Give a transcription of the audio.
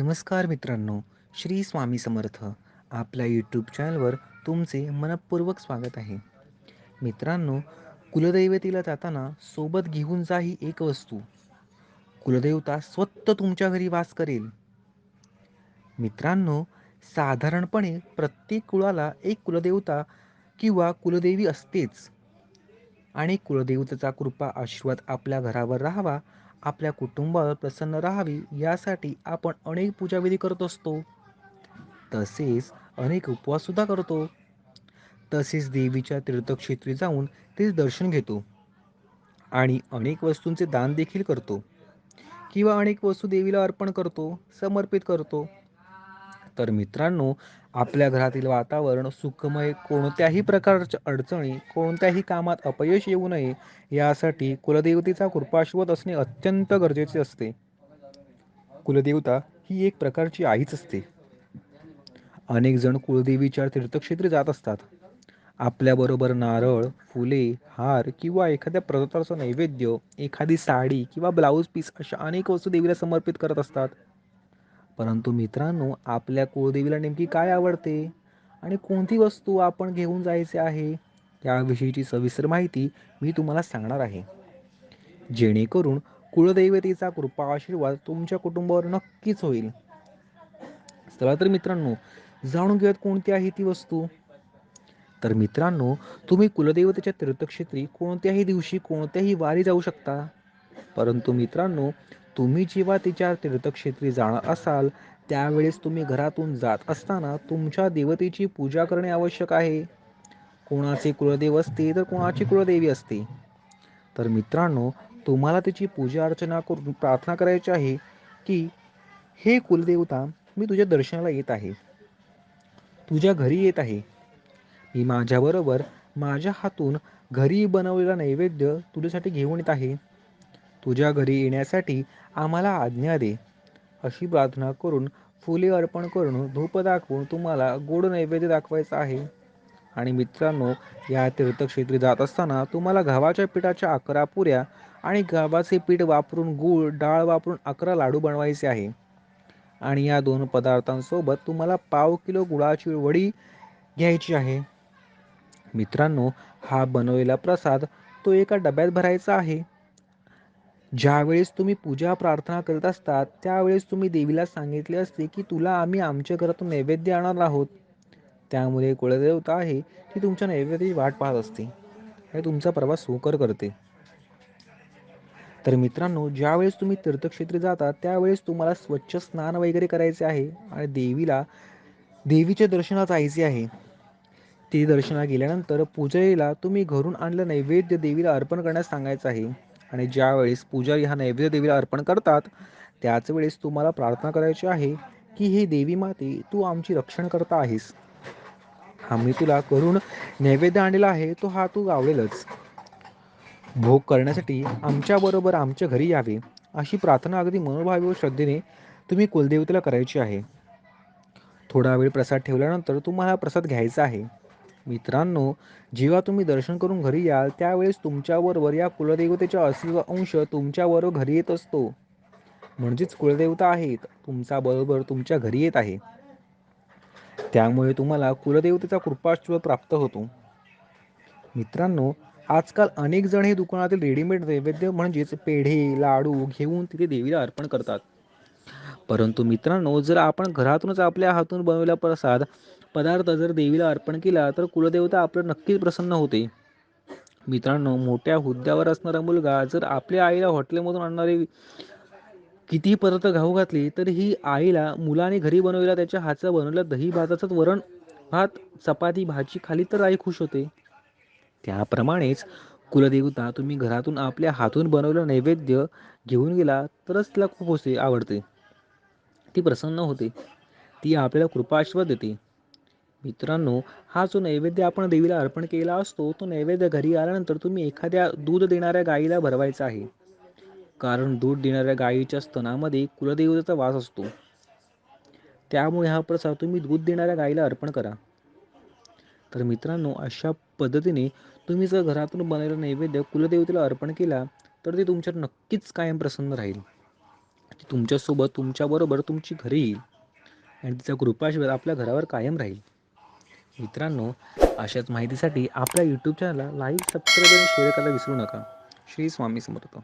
नमस्कार मित्रांनो श्री स्वामी समर्थ आपल्या यूट्यूब चॅनलवर तुमचे मनपूर्वक स्वागत आहे. मित्रांनो कुलदैवतीला जाताना सोबत घेऊन जा ही एक वस्तू. कुलदेवता स्वतः तुमच्या घरी वास करेल. मित्रांनो साधारणपणे प्रत्येक कुळाला एक कुलदेवता किंवा कुलदेवी असतेच. आणि कुलदेवतेचा कृपा आशीर्वाद आपल्या घरावर राहावा आपल्या कुटुंबावर प्रसन्न राहावी यासाठी आपण अनेक पूजाविधी करत असतो. तसेच अनेक उपवाससुद्धा करतो. तसेच देवीच्या तीर्थक्षेत्री जाऊन ते दर्शन घेतो. आणि अनेक वस्तूंचे दान देखील करतो. किंवा अनेक वस्तू देवीला अर्पण करतो समर्पित करतो. तर मित्रांनो आपल्या घरातील वातावरण सुखमय कोणत्याही प्रकारच्या अडचणी कोणत्याही कामात अपयश येऊ नये यासाठी कुलदेवतेचा कृपाश्वत असणे अत्यंत गरजेचे असते. कुलदेवता ही एक प्रकारची आईच असते. अनेक जण कुलदेवीच्या तीर्थक्षेत्री जात असतात. आपल्याबरोबर नारळ फुले हार किंवा एखाद्या पदार्थाचं नैवेद्य एखादी साडी किंवा ब्लाऊज पीस अशा अनेक वस्तू देवीला समर्पित करत असतात. परंतु मित्रांनो आपल्या कुळदेवीला नेमकी काय आवडते? आणि कोणती वस्तू आपण घेऊन जायचे आहे? याविषयीची सविस्तर माहिती मी तुम्हाला सांगणार आहे. जेणेकरून कुळदैवतेचा कृपा आशीर्वाद तुमच्या कुटुंबावर नक्कीच होईल. चला तर मित्रांनो जाणून घेऊयात कोणती आहे ती वस्तू. तर मित्रांनो तुम्ही कुलदेवतेच्या तीर्थक्षेत्री कोणत्याही दिवशी कोणत्याही वारी जाऊ शकता. परंतु मित्रांनो तुम्ही जेव्हा तिच्या तीर्थक्षेत्री जाणार असाल त्यावेळेस तुम्ही घरातून जात असताना तुमच्या देवतेची पूजा करणे आवश्यक आहे. कोणाचे कुलदेव असते तर कोणाची कुलदेवी असते. तर मित्रांनो तुम्हाला तिची पूजा अर्चना करून प्रार्थना करायची आहे की हे कुलदेवता मी तुझ्या दर्शनाला येत आहे. तुझ्या घरी येत आहे. मी माझ्याबरोबर माझ्या हातून घरी बनवलेला नैवेद्य तुझ्यासाठी घेऊन येत आहे. तुझ्या घरी येण्यासाठी आम्हाला आज्ञा दे. अशी प्रार्थना करून फुले अर्पण करून धूप दाखवून तुम्हाला गोड नैवेद्य दाखवायचा आहे. आणि मित्रांनो या तीर्थक्षेत्री जात असताना तुम्हाला गव्हाच्या पिठाच्या अकरा पुऱ्या आणि गव्हाचे पीठ वापरून गूळ डाळ वापरून अकरा लाडू बनवायचे आहे. आणि या दोन पदार्थांसोबत तुम्हाला पाव किलो गुळाची वडी घ्यायची आहे. मित्रांनो हा बनवलेला प्रसाद तो एका डब्यात भरायचा आहे. ज्यावेळेस तुम्ही पूजा प्रार्थना करत असतात त्यावेळेस तुम्ही देवीला सांगितले असते की तुला आम्ही आमच्या घरातून नैवेद्य आणणार आहोत. त्यामुळे कुळदेवता आहे ती तुमच्या नैवेद्याची वाट पाहत असते. आणि तुमचा प्रवास सुकर करते. तर मित्रांनो ज्यावेळेस तुम्ही तीर्थक्षेत्री जाता त्यावेळेस तुम्हाला स्वच्छ स्नान वगैरे करायचे आहे आणि देवीला देवीचे दर्शनात जायचे आहे. ते दर्शना गेल्यानंतर पूजेला तुम्ही घरून आणलं नैवेद्य देवीला अर्पण करण्यास सांगायचं आहे. आणि ज्यावेळेस पुजारी हा नैवेद्य देवीला अर्पण करतात त्याच वेळेस तुम्हाला प्रार्थना करायची आहे की हे देवी माते तू आमची रक्षण करता आहेस. आम्ही तुला करून नैवेद्य आणलेला आहे तो हा तू गावलेलच. भोग करण्यासाठी आमच्याबरोबर आमच्या घरी यावे अशी प्रार्थना अगदी मनोभावी व श्रद्धेने तुम्ही कुलदेवतेला करायची आहे. थोडा वेळ प्रसाद ठेवल्यानंतर तुम्हाला प्रसाद घ्यायचा आहे. मित्रांनो जेव्हा तुम्ही दर्शन करून घरी याल त्यावेळेस तुमच्याबरोबर या कुलदेवतेचा अस्तित्व अंश तुमच्याबरोबर घरी येत असतो. म्हणजेच कुलदेवता आहेत. तुमचा बरोबर तुमच्या घरी येत आहे. त्यामुळे तुम्हाला कुलदेवतेचा कृपाश्व प्राप्त होतो. मित्रांनो आजकाल अनेक जण हे दुकानातील रेडीमेड नैवेद्य म्हणजेच पेढे लाडू घेऊन तिथे देवीला अर्पण करतात. परंतु मित्रांनो जर आपण घरातूनच आपल्या हातून बनवलेला प्रसाद पदार्थ जर देवीला अर्पण केला तर कुलदेवता आपलं नक्कीच प्रसन्न होते. मित्रांनो मोठ्या हुद्द्यावर असणारा मुलगा जर आपल्या आईला हॉटेलमधून आणणारे कितीही पदार्थ घाऊ घातली तर ही आईला मुलाने घरी बनवलेला त्याच्या हातचा बनवलेला दही भाताचं वरण भात चपाती भाजी खाली तर आई खुश होते. त्याप्रमाणेच कुलदेवता तुम्ही घरातून आपल्या हातून बनवलेलं नैवेद्य घेऊन गेला तरच तिला खूप होते आवडते. ती प्रसन्न होते. ती आपल्याला कृपा देते. मित्रांनो हा जो नैवेद्य आपण देवीला अर्पण केला असतो तो नैवेद्य घरी आल्यानंतर तुम्ही एखाद्या दूध देणाऱ्या गाईला भरवायचा आहे. कारण दूध देणाऱ्या गाईच्या स्तनामध्ये कुलदेवतेचा वास असतो. त्यामुळे हा प्रसाद तुम्ही दूध देणाऱ्या गाईला अर्पण करा. तर मित्रांनो अशा पद्धतीने तुम्ही जर घरातून बनवलेला नैवेद्य कुलदेवतेला अर्पण केला तर ते तुमच्यावर नक्कीच कायम प्रसन्न राहील. ती तुमच्यासोबत तुमच्याबरोबर तुमची घरी येईल. आणि तिचा कृपाआशीर्वाद आपल्या घरावर कायम राहील. मित्रांनो अशाच माहितीसाठी आपल्या यूट्यूब चॅनलला लाईक सबस्क्राईब आणि शेअर करायला विसरू नका. श्री स्वामी समर्थ.